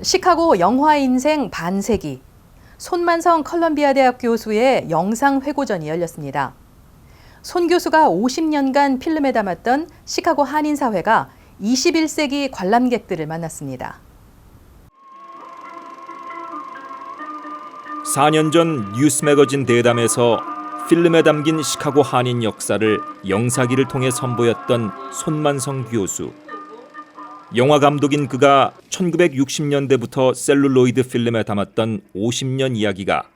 시카고 영화 인생 반세기 손만성 컬럼비아 대학 교수의 영상 회고전이 열렸습니다. 손 교수가 50년간 필름에 담았던 시카고 한인 사회가 21세기 관람객들을 만났습니다. 4년 전 뉴스 매거진 대담에서 필름에 담긴 시카고 한인 역사를 영사기를 통해 선보였던 손만성 교수. 영화 감독인 그가 1960년대부터 셀룰로이드 필름에 담았던 50년 이야기가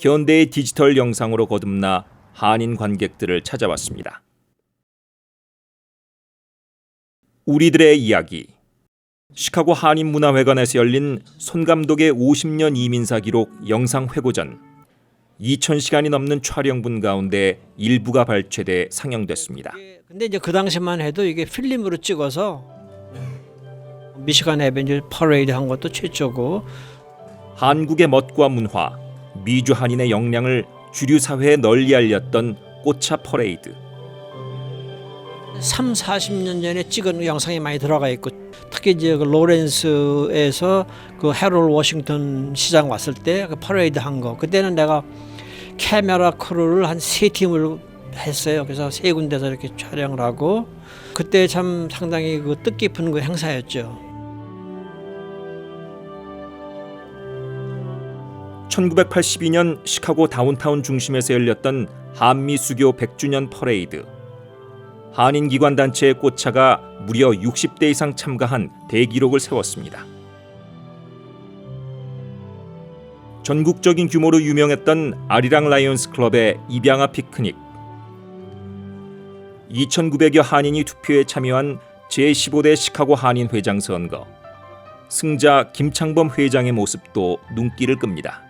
현대의 디지털 영상으로 거듭나 한인 관객들을 찾아왔습니다. 우리들의 이야기. 시카고 한인문화회관에서 열린 손 감독의 50년 이민사 기록 영상 회고전. 2,000시간이 넘는 촬영분 가운데 일부가 발췌돼 상영됐습니다. 근데 이제 그 당시만 해도 이게 필름으로 찍어서 미시간 에벤뉴 퍼레이드 한 것도 최초고 한국의 멋과 문화, 미주 한인의 역량을 주류 사회에 널리 알렸던 꽃차 퍼레이드. 3, 40년 전에 찍은 영상이 많이 들어가 있고 특히 이제 그 로렌스에서 그 해롤 워싱턴 시장 왔을 때 그 퍼레이드 한 거. 그때는 내가 카메라 크루를 한 세 팀을 했어요. 그래서 세 군데서 이렇게 촬영을 하고 그때 참 상당히 그 뜻깊은 그 행사였죠. 1982년 시카고 다운타운 중심에서 열렸던 한미 수교 100주년 퍼레이드. 한인 기관 단체의 꽃차가 무려 60대 이상 참가한 대기록을 세웠습니다. 전국적인 규모로 유명했던 아리랑 라이온스 클럽의 입양아 피크닉. 2,900여 한인이 투표에 참여한 제15대 시카고 한인 회장 선거. 승자 김창범 회장의 모습도 눈길을 끕니다.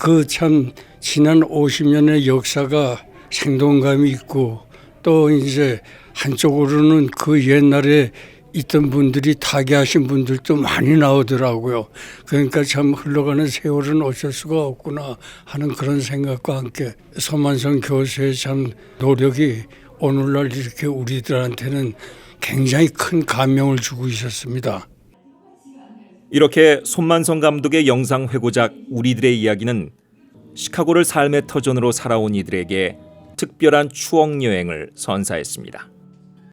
그 참 지난 50년의 역사가 생동감이 있고 또 이제 한쪽으로는 그 옛날에 있던 분들이 타계하신 분들도 많이 나오더라고요. 그러니까 참 흘러가는 세월은 어쩔 수가 없구나 하는 그런 생각과 함께 서만성 교수의 참 노력이 오늘날 이렇게 우리들한테는 굉장히 큰 감명을 주고 있었습니다. 이렇게 손만성 감독의 영상 회고작 우리들의 이야기는 시카고를 삶의 터전으로 살아온 이들에게 특별한 추억 여행을 선사했습니다.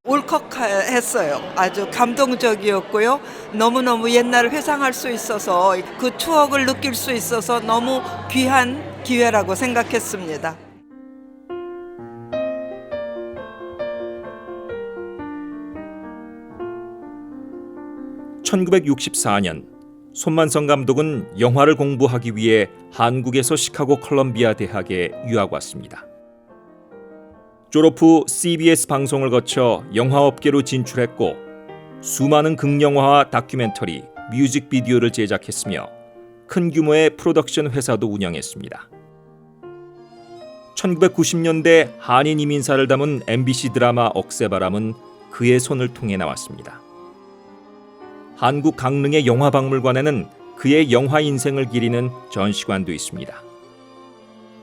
울컥했어요. 아주 감동적이었고요. 너무너무 옛날을 회상할 수 있어서 그 추억을 느낄 수 있어서 너무 귀한 기회라고 생각했습니다. (1964년) 손만성 감독은 영화를 공부하기 위해 한국에서 시카고 컬럼비아 대학에 유학 왔습니다. 졸업 후 CBS 방송을 거쳐 영화업계로 진출했고 수많은 극영화와 다큐멘터리, 뮤직비디오를 제작했으며 큰 규모의 프로덕션 회사도 운영했습니다. 1990년대 한인 이민사를 담은 MBC 드라마 억새바람은 그의 손을 통해 나왔습니다. 한국 강릉의 영화박물관에는 그의 영화 인생을 기리는 전시관도 있습니다.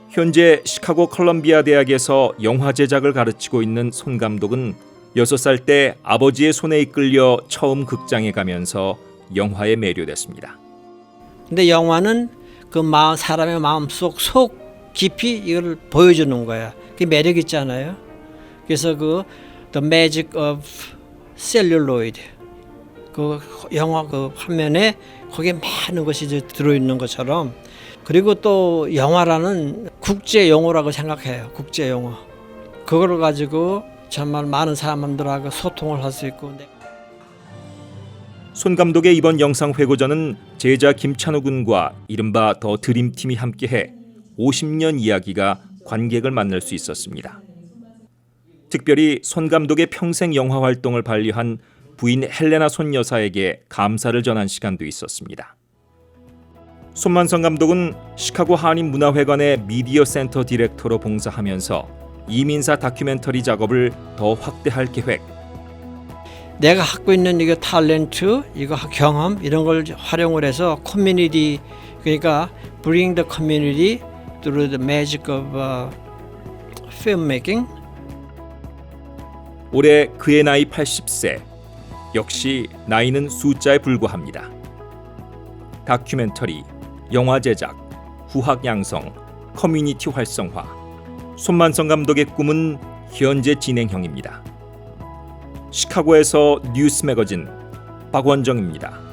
현재 시카고 컬럼비아 대학에서 영화 제작을 가르치고 있는 손 감독은 6살 때 아버지의 손에 이끌려 처음 극장에 가면서 영화에 매료됐습니다. 근데 영화는 그 마음 사람의 마음속 속 깊이 이걸 보여주는 거야. 그 매력 있잖아요. 그래서 그 The Magic of Celluloid 그 영화 그 화면에 거기에 많은 것이 이제 들어있는 것처럼 그리고 또 영화라는 국제 용어라고 생각해요. 국제 용어. 그거를 가지고 정말 많은 사람들하고 소통을 할 수 있고 손 감독의 이번 영상 회고전은 제자 김찬호 군과 이른바 더 드림팀이 함께해 50년 이야기가 관객을 만날 수 있었습니다. 특별히 손 감독의 평생 영화 활동을 반려한 부인 헬레나 손 여사에게 감사를 전한 시간도 있었습니다. 손만성 감독은 시카고 한인 문화회관의 미디어 센터 디렉터로 봉사하면서 이민사 다큐멘터리 작업을 더 확대할 계획, 내가 갖고 있는 이거 탤런트, 이거 경험 이런 걸 활용을 해서 커뮤니티 그러니까 bring the community through the magic of uh, filmmaking. 올해 그의 나이 80세. 역시 나이는 숫자에 불과합니다. 다큐멘터리, 영화 제작, 후학 양성, 커뮤니티 활성화. 손만성 감독의 꿈은 현재 진행형입니다. 시카고에서 뉴스 매거진 박원정입니다.